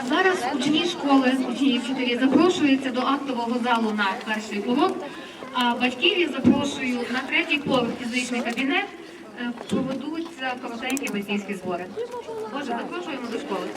А зараз учні школи, учні вчителі запрошуються до актового залу на перший урок. А батьків я запрошую на третій поверх фізичний кабінет. Е, проведуться коротенькі батьківські збори. Боже, запрошуємо до школи.